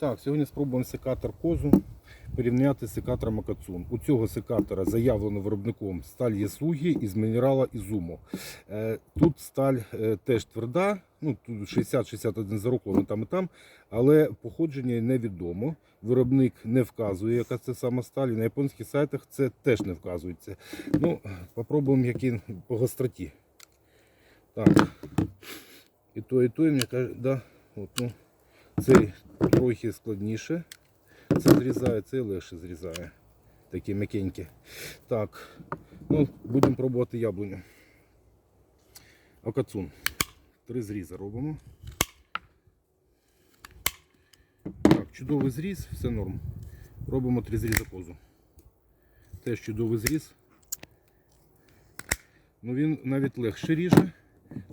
Так, сьогодні спробуємо секатор козу порівняти з секатором Акацун. У цього секатора заявлено виробником сталь Ясугі із мінерала Ізумо. Е, Тут сталь е, теж тверда, ну тут 60-61 зароклено там і там, але походження невідомо. Виробник не вказує, яка це сама сталь. На японських сайтах це теж не вказується. Ну, попробуємо, який по гостроті. Так. І то, і то, і мені каже, да, от, ну, цей трохи складніше. Це зрізає, цей легше зрізає. Такі м'якенькі. Так, ну, будемо пробувати яблуню. Акацун. Три зрізи робимо. Так, чудовий зріз, все норм. Робимо три зріза козу. Теж чудовий зріз. Ну він навіть легше ріже.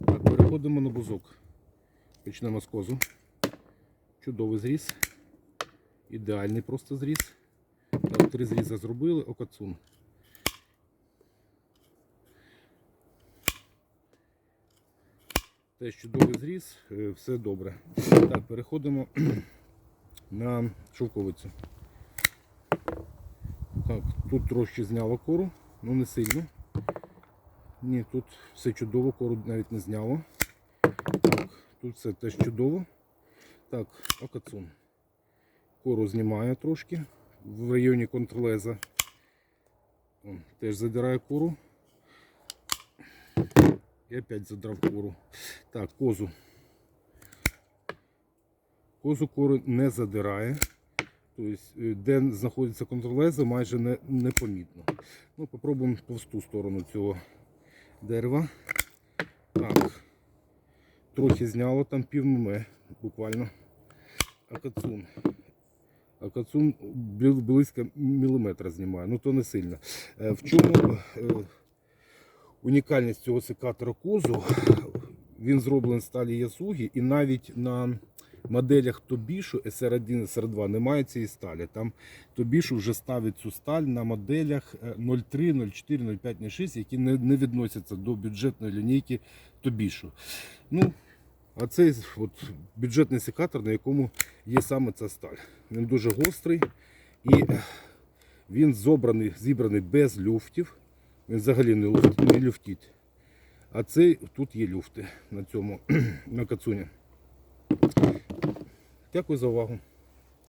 Так, переходимо на бузок. Почнемо з козу. Чудовий зріз. Ідеальний просто зріз. Так, три зріза зробили, окацун. Теж чудовий зріз, е, все добре. Так, переходимо на шовковицю. Так, тут трошки зняло кору, ну не сильно. Ні, тут все чудово, кору навіть не зняло. Так, тут все теж чудово. Так, окацун. Кору знімає трошки в районі контрлеза. Вон, теж задирає кору. І опять задрав кору. Так, козу. Козу кору не задирає. Тобто, е, де знаходиться контрлеза, майже не, непомітно. Ну, попробуємо товсту сторону цього дерева. Так. Трохи зняло там пів буквально. Акацун. Акацун близько міліметра знімає, ну то не сильно. Е, В чому е, унікальність цього секатора козу? Він зроблений з сталі Ясугі і навіть на моделях Тобішу SR1 SR2 немає цієї сталі. Там Тобішу вже ставить цю сталь на моделях е, 03, 04, 05, 06, які не, не відносяться до бюджетної лінійки Тобішу. Ну, а цей от, бюджетний секатор, на якому є саме ця сталь. Він дуже гострий і він зобраний, зібраний без люфтів. Він взагалі не, люфт, не люфтить. А цей тут є люфти на цьому на кацуні. Дякую за увагу.